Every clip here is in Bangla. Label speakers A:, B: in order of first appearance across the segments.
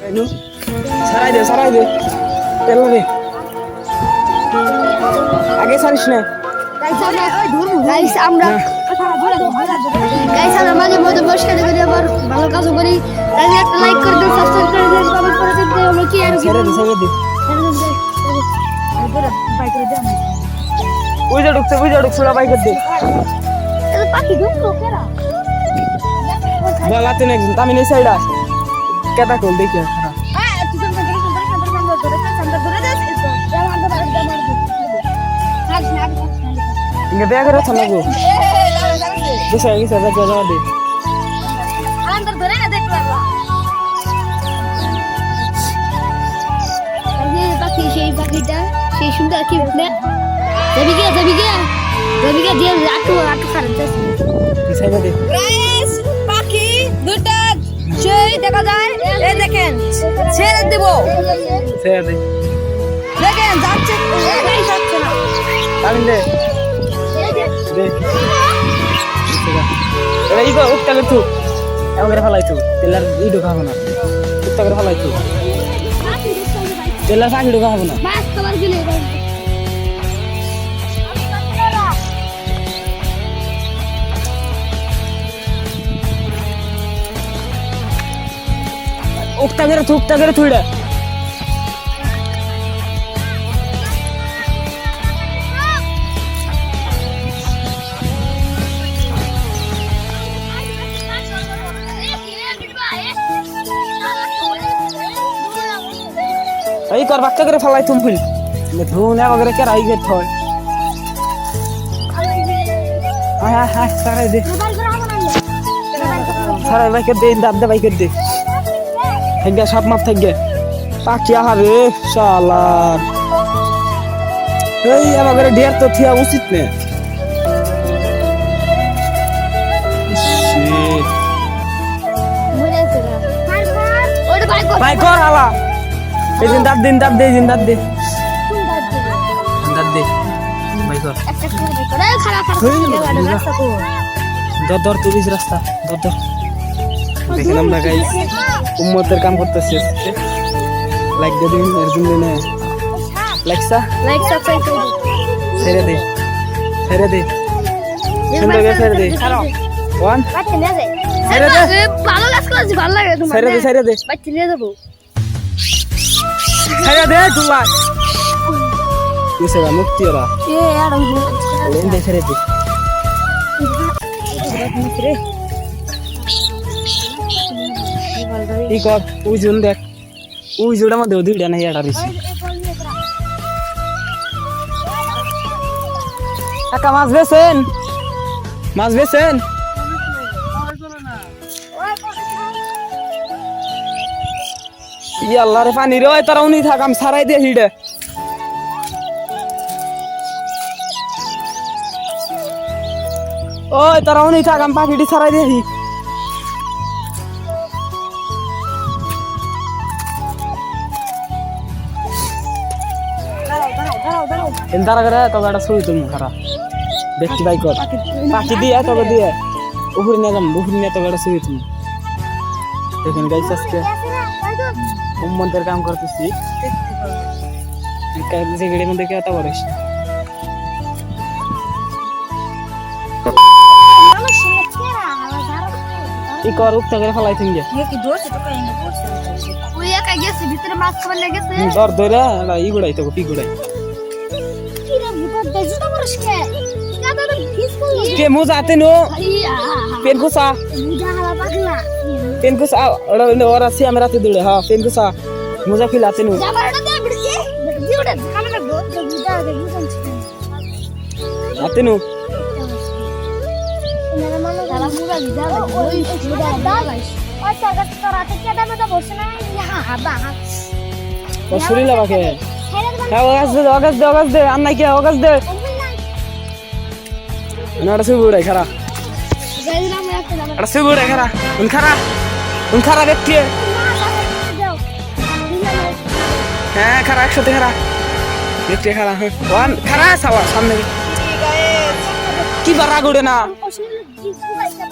A: সারাই দে সারাই দে তেল দে আগে সারিস না
B: গাইস আমরা গাইস আমরা মাঝে মধ্যে বসে করি আবার ভালো কাজ করি তাই একটা লাইক করে দিন সাবস্ক্রাইব করে দিন কমেন্ট করে দিন আমরা কি আর কি
A: ছেড়ে দে ছেড়ে দে ওই যে ঢুকছে ওই ঢুকছে ওরা বাইকের দে
B: পাখি ঢুকলো কেরা
A: বলাতে না একজন তামিন সাইড কেটা কল দেখি খারাপ
B: হ্যাঁ তুই তো ধরে ধরে ধরে ধরে ধরে ধরে ধরে
A: ইঙ্গে দেয়া করে থানা গো গেছে গেছে যা যা দে
B: আলান্দর ধরে না দেখলাম এই পাখি সেই পাখিটা সেই সুন্দর কি যাবি কে যাবি কে যাবি কে দিয়ে আটু আটু খারাপ যাচ্ছে
A: এই সাইড দে
C: গাইস পাখি দুটা সেই দেখা যায় দেখেন ছেড়ে দেব।
A: ছেড়ে দে।
C: দেখেন যাচ্ছে। এই যাচ্ছে না।
A: তামিন দে। এরা ই উত্তা করে থু এমন করে ফেলাই তেলার ই না। উত্তা করে ঢোকাবো না।
B: বাস তোমার গেলে
A: উক্তা করে থু উক্তা করে থুইডা। এই কর বাক্কা করে ফেলাই তুম ফুল ধুন এক করে কেরা ই করতে হয় হ্যাঁ হ্যাঁ হ্যাঁ সারাই দে। সারাই বাইকের দে দাব দে বাইকের দে। থাকবে সব মাপ থাকবে পাখি আহারে শালার এই আমার ঘরে ঢের তো থিয়া উচিত নে. ভাই কর হালা। এই দিন দাব দিন দাব দে দিন দাব দে। দাব দে? ভাই কর। দর দর তুই রাস্তা দর দর দেখলাম না গাইস উম্মতের কাম করতেছে লাইক দে দিন এর জন্য না লাইকসা
B: লাইক সাবস্ক্রাইব করে
A: ছেড়ে দে ছেড়ে দে সুন্দর করে ছেড়ে দে ওয়ান ছেড়ে দে
B: ভালো কাজ করেছি ভালো লাগে তোমার
A: ছেড়ে দে ছেড়ে দে
B: বাচ্চা নিয়ে যাব
A: ছেড়ে দে তুলা কিসে বা মুক্তি ওরা
B: এ আর
A: ওরেন দে ছেড়ে দে কি কর? ওই জন দেখ, ওই জোড়া মধ্যে দুইটা নাই এটা দিছি। কাকা, মাছ বেছেন মাছ বেছেন ই আল্লাহ রে পানি রে তারা উনি থাক, আমি সারাই দিয়ে হিডে। ওই, তারা উনি থাক, আমি পাখিটি সারাই দিয়ে তারা করে তবে একটা ছবি তুমি খারাপ দেখছি বাইক পাখি দিয়ে তবে দিয়ে। উপরে নিয়ে যাম উপরে নিয়ে তবে একটা ছবি তুমি দেখেন গাইছ আজকে উম্মদের কাম করতেছি। যে গেড়ির মধ্যে কে এত করিস ই কর উঠতে করে ফেলাই তুমি
C: কি দোষ তো কাই না
B: ওই একা গেছে ভিতরে মাছ খাবার লেগেছে?
A: দর ধরে ই গুড়াই তো পি গুড়াই
B: কে
A: মোজা
B: বুঝান
A: আতে নো
B: মেরা মানো গালা মুরা বিজা ওই বুঝা দা গাইস ওই সাগত তো রাতে কে দামে তো বসে না ইয়া হাবা
A: ও শরীর লাগাকে হ্যাঁ দে অগাস দে অগাস দে আর নাই কে অগাস দে। নড়া সে বুড়াই খারা এটা সে বুড়াই খারা উন খারা উন খারা
B: যাও
A: হ্যাঁ খারা একসাথে খারা দেখতে খারা হ্যাঁ। ওয়ান খারা সাওয়া, সামনে। কি বারা গুড়ে না।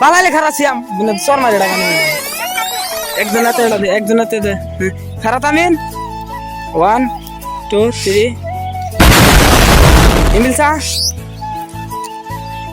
A: বালাইলে খারা সিয়াম মানে চর মারে ডাকা একজন হাতে এটা দে, একজন হাতে দে হ্যাঁ। খারাপ ওয়ান, টু, থ্রি। এমিল সা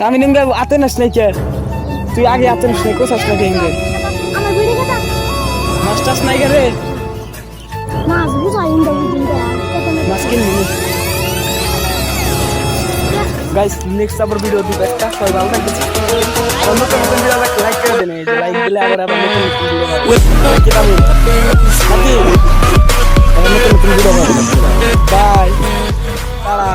B: আমি
A: নিমগে আতে নাস নাই কে? তুই আগে আতে নাস নাই কোথাস নাকি হিঙ্গে মাস্টার্স নাই কে রে? মাছ কিনবি গাইস নেক্সট আবার ভিডিও দিব একটা সবাই ভালো থাকবে আর নতুন নতুন ভিডিও লাইক করে দেন এই লাইক দিলে আবার আবার নতুন ভিডিও পাবে নাকি নতুন নতুন ভিডিও বাই টাটা